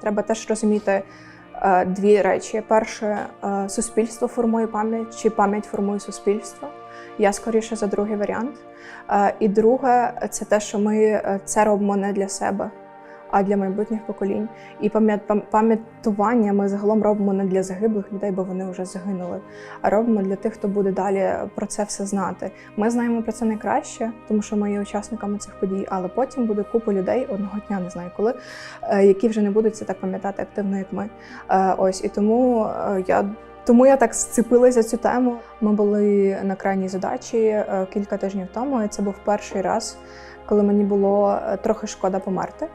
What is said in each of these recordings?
Треба теж розуміти е, дві речі: перше, е, суспільство формує пам'ять, чи пам'ять формує суспільство. Я скоріше за другий варіант. Е, І друге, це те, що ми це робимо не для себе, а для майбутніх поколінь. І пам'ятування ми загалом робимо не для загиблих людей, бо вони вже загинули, а робимо для тих, хто буде далі про це все знати. Ми знаємо про це найкраще, тому що ми є учасниками цих подій, але потім буде купа людей одного дня, не знаю коли, е, які вже не будуть це так пам'ятати активно, як ми. Е, Ось і тому е, я. Тому я так зцепилася за цю тему. Ми були на крайній задачі кілька тижнів тому. І це був перший раз, коли мені було трохи шкода померти.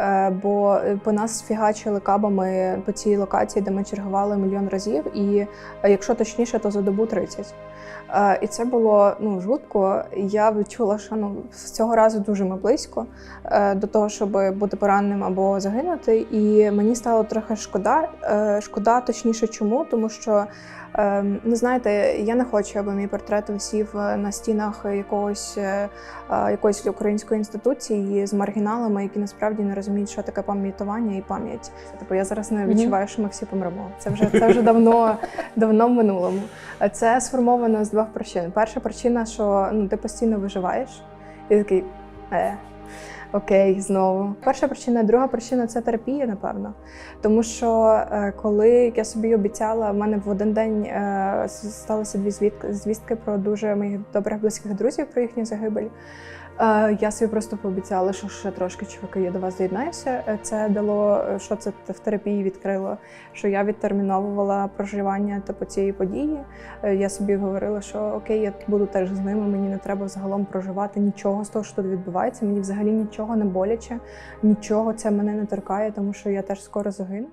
Е, Бо е, по нас фігачили кабами по цій локації, де ми чергували мільйон разів, і е, якщо точніше, то за добу 30. Е, І це було ну жутко. Я відчула, що ну з цього разу дуже ми близько е, до того, щоб бути пораненим або загинути. І мені стало трохи шкода. Е, Шкода, точніше, чому? Тому що е, ну знаєте, я не хочу, аби мій портрет висів е, на стінах якогось е, е, якоїсь української інституції з маргіналами, які насправді не розуміють, що таке пам'ятування і пам'ять. Типу, я зараз не відчуваю, що ми всі помремо. Це вже це вже давно, давно в минулому. Це сформовано з двох причин. Перша причина, що ну ти постійно виживаєш, і такий е. Окей, знову. Перша причина, друга причина це терапія, напевно. Тому що е, коли як я собі обіцяла, в мене в один день е, сталося дві звідки, звістки про дуже моїх добрих близьких друзів про їхню загибель. Е, я собі просто пообіцяла, що ще трошки чуваки, я до вас доєднаюся. Е, Це дало, е, що це в терапії відкрило, що я відтерміновувала проживання типу цієї події. Я собі говорила, що окей, я буду теж з ними. Мені не треба загалом проживати нічого з того, що тут відбувається. Мені взагалі нічого не боляче, нічого це мене не торкає, тому що я теж скоро загину.